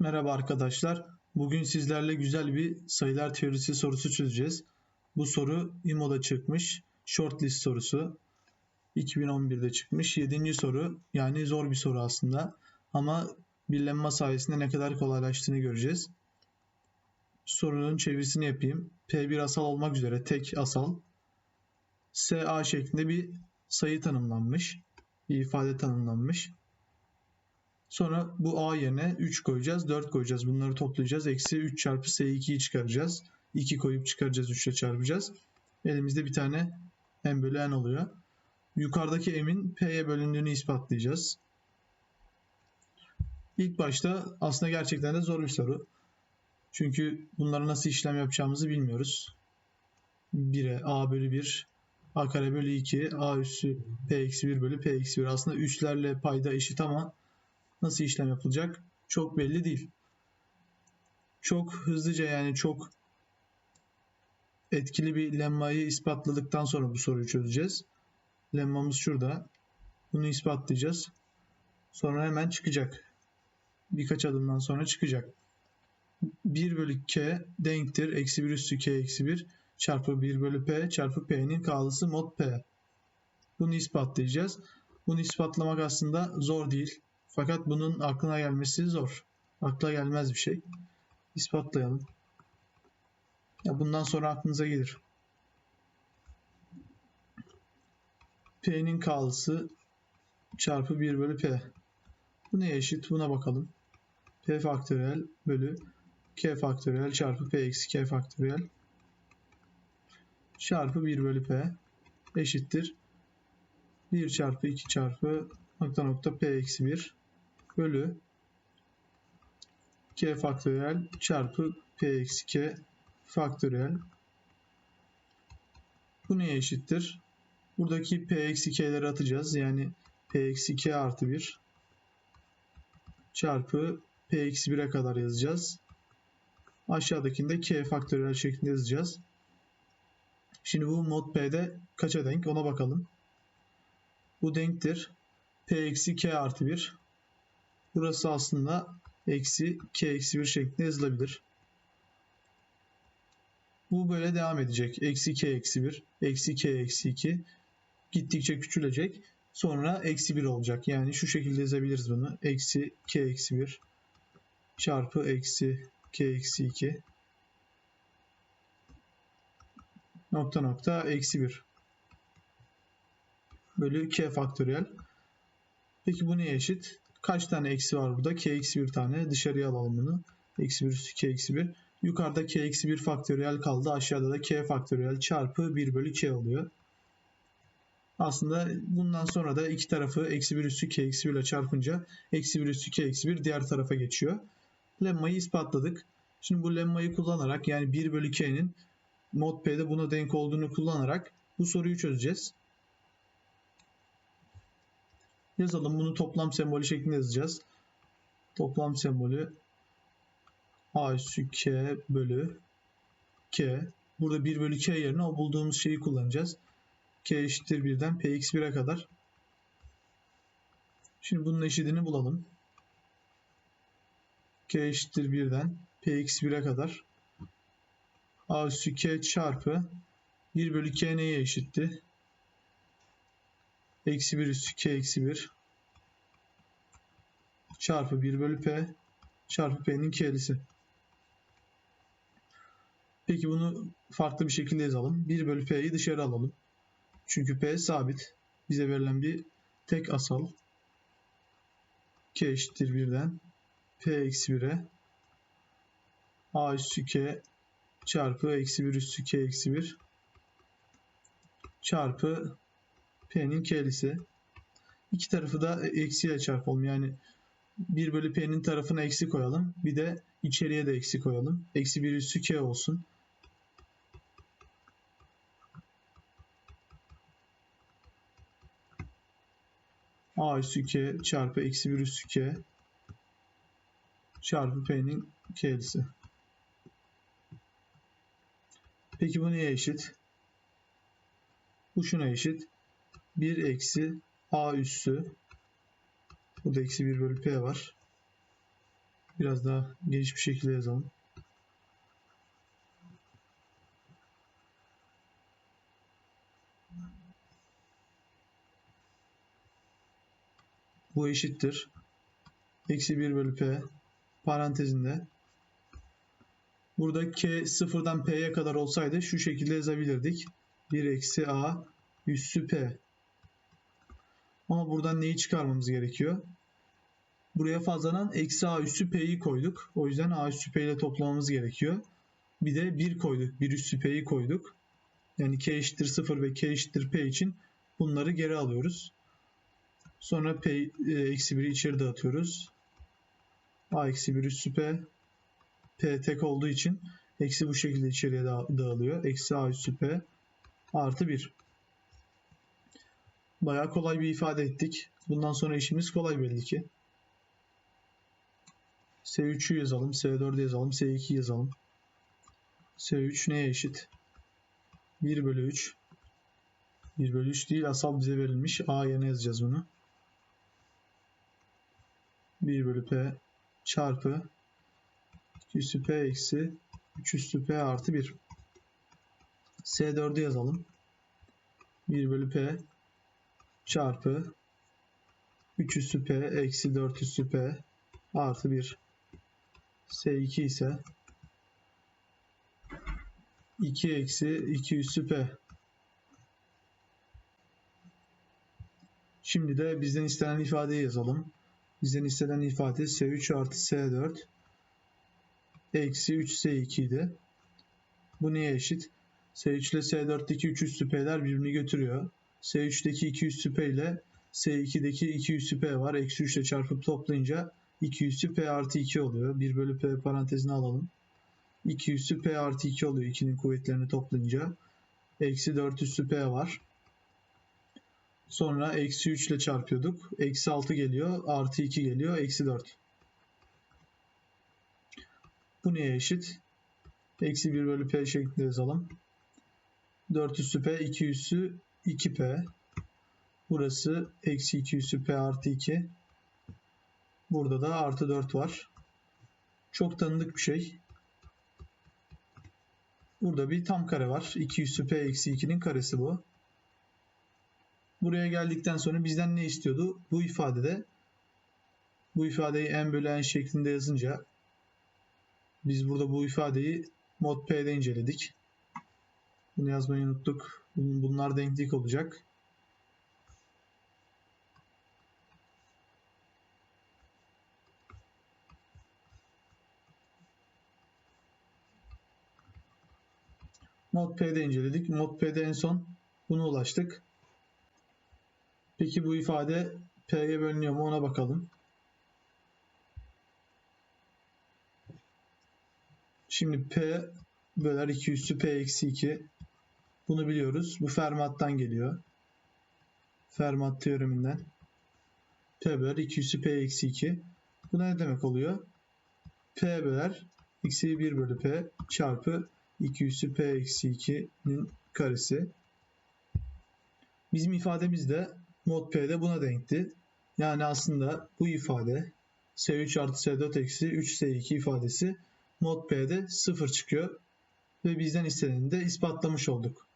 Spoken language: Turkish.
Merhaba arkadaşlar. Bugün sizlerle güzel bir sayılar teorisi sorusu çözeceğiz. Bu soru İMO'da çıkmış. Shortlist sorusu. 2011'de çıkmış. 7. soru. Yani zor bir soru aslında. Ama birlenme sayesinde ne kadar kolaylaştığını göreceğiz. Sorunun çevirisini yapayım. P1 asal olmak üzere tek asal. SA şeklinde bir sayı tanımlanmış. Bir ifade tanımlanmış. Sonra bu a yerine 3 koyacağız, 4 koyacağız. Bunları toplayacağız. Eksi 3 çarpı s2'yi çıkaracağız. 2 koyup çıkaracağız, 3 ile çarpacağız. Elimizde bir tane m bölü n oluyor. Yukarıdaki m'in p'ye bölündüğünü ispatlayacağız. İlk başta aslında gerçekten de zor bir soru. Çünkü bunları nasıl işlem yapacağımızı bilmiyoruz. 1'e a bölü 1 a kare bölü 2 a üssü p eksi 1 bölü p eksi 1 aslında üslerle payda eşit ama nasıl işlem yapılacak çok belli değil. Çok hızlıca yani çok etkili bir lemmayı ispatladıktan sonra bu soruyu çözeceğiz. Lemmamız şurada. Bunu ispatlayacağız. Sonra hemen çıkacak. Birkaç adımdan sonra çıkacak. 1 bölü k denktir. Eksi 1 üstü k eksi 1 çarpı 1 bölü p çarpı p'nin k'lısı mod p. Bunu ispatlayacağız. Bunu ispatlamak aslında zor değil. Fakat bunun aklına gelmesi zor. Akla gelmez bir şey. İspatlayalım. Ya bundan sonra aklınıza gelir. P'nin k'lısı çarpı 1 bölü P. Bu neye eşit? Buna bakalım. P faktöriyel bölü K faktöriyel çarpı P eksi K faktöriyel çarpı 1 bölü P eşittir. 1 çarpı 2 çarpı nokta nokta P eksi 1 bölü k faktöriyel çarpı p eksi k faktöriyel. Bu neye eşittir? Buradaki p eksi k'leri atacağız. Yani p eksi k artı 1 çarpı p eksi 1'e kadar yazacağız. Aşağıdakinde k faktöriyel şeklinde yazacağız. Şimdi bu mod p'de kaça denk ona bakalım. Bu denktir. p eksi k artı 1 Burası aslında eksi k eksi 1 şeklinde yazılabilir. Bu böyle devam edecek. Eksi k eksi 1, eksi k eksi 2 gittikçe küçülecek. Sonra eksi 1 olacak. Yani şu şekilde yazabiliriz bunu. Eksi k eksi 1 çarpı eksi k eksi 2 nokta nokta eksi 1 bölü k faktöriyel. Peki bu neye eşit? Kaç tane eksi var burada? K eksi bir tane. Dışarıya alalım bunu. Eksi bir üstü K eksi bir. Yukarıda K eksi bir faktöriyel kaldı. Aşağıda da K faktöriyel çarpı 1 bölü K oluyor. Aslında bundan sonra da iki tarafı eksi bir üstü K eksi 1 ile çarpınca eksi bir üstü K eksi 1 diğer tarafa geçiyor. Lemmayı ispatladık. Şimdi bu lemmayı kullanarak yani 1 bölü K'nin mod P'de buna denk olduğunu kullanarak bu soruyu çözeceğiz. Yazalım. Bunu toplam sembolü şeklinde yazacağız. Toplam sembolü a üssü k bölü k. Burada 1 bölü k yerine o bulduğumuz şeyi kullanacağız. k eşittir 1'den px1'e kadar. Şimdi bunun eşitini bulalım. k eşittir 1'den px1'e kadar. a üssü k çarpı 1 bölü k neye eşitti? Eksi 1 üstü k eksi 1 çarpı 1 bölü p çarpı p'nin k'lisi. Peki bunu farklı bir şekilde yazalım. 1 bölü p'yi dışarı alalım. Çünkü p sabit. Bize verilen bir tek asal. k eşittir 1'den p eksi 1'e a üstü k çarpı eksi 1 üstü k eksi 1 çarpı P'nin K'lisi. İki tarafı da eksiyle çarpalım. Yani 1 bölü P'nin tarafına eksi koyalım. Bir de içeriye de eksi koyalım. Eksi 1 üssü K olsun. A üssü K çarpı eksi 1 üssü K çarpı P'nin K'lisi. Peki bu neye eşit? Bu şuna eşit. 1 eksi a üssü burada eksi 1 bölü p var. Biraz daha geniş bir şekilde yazalım. Bu eşittir. Eksi 1 bölü p parantezinde. Burada k sıfırdan p'ye kadar olsaydı şu şekilde yazabilirdik. 1 eksi a üssü p. Ama buradan neyi çıkarmamız gerekiyor? Buraya fazladan eksi a üssü p'yi koyduk. O yüzden a üssü p ile toplamamız gerekiyor. Bir de 1 koyduk. 1 üssü p'yi koyduk. Yani k eşittir 0 ve k eşittir p için bunları geri alıyoruz. Sonra p e, eksi 1'i içeri dağıtıyoruz. a eksi 1 üssü p. p tek olduğu için eksi bu şekilde içeriye dağılıyor. Eksi a üssü p artı 1. Bayağı kolay bir ifade ettik. Bundan sonra işimiz kolay belli ki. S3'ü yazalım, S4'ü yazalım, S2'yi yazalım. S3 neye eşit? 1 bölü 3. 1 bölü 3 değil asal bize verilmiş. A yerine yazacağız bunu. 1 bölü P çarpı 2 üstü P eksi 3 üstü P artı 1. S4'ü yazalım. 1 bölü P çarpı 3 üstü P eksi 4 üstü P artı 1. S2 ise 2 eksi 2 üssü P. Şimdi de bizden istenen ifadeyi yazalım. Bizden istenen ifade S3 artı S4 eksi 3S2 idi. Bu neye eşit? S3 ile S4'teki 3 üssü P'ler birbirini götürüyor. S3'teki 2 üssü P ile S2'deki 2 üssü P var. Eksi 3 ile çarpıp toplayınca 2 üssü P artı 2 oluyor. 1 bölü P parantezine alalım. 2 üssü P artı 2 oluyor. 2'nin kuvvetlerini toplayınca. Eksi 4 üssü P var. Sonra eksi 3 ile çarpıyorduk. Eksi 6 geliyor. Artı 2 geliyor. Eksi 4. Bu neye eşit? Eksi 1 bölü P şeklinde yazalım. 4 üssü P, 2 üssü 2P. Burası eksi 2 üssü P artı 2. Burada da artı 4 var. Çok tanıdık bir şey. Burada bir tam kare var. 2 üssü P eksi 2'nin karesi bu. Buraya geldikten sonra bizden ne istiyordu? Bu ifadede bu ifadeyi n bölü n şeklinde yazınca biz burada bu ifadeyi mod P'de inceledik. Bunu yazmayı unuttuk. Bunlar denklik olacak. Mod P'de inceledik. Mod P'de en son buna ulaştık. Peki bu ifade P'ye bölünüyor mu ona bakalım. Şimdi P böler 2 üssü P eksi 2. Bunu biliyoruz. Bu Fermat'tan geliyor. Fermat teoreminden. P böler 2 üssü P eksi 2. Bu ne demek oluyor? P böler eksi 1 bölü P çarpı 2 üssü P eksi 2'nin karesi. Bizim ifademiz de mod P'de buna denkti. Yani aslında bu ifade S3 artı S4 eksi 3S2 ifadesi mod P'de 0 çıkıyor. Ve bizden isteneni de ispatlamış olduk.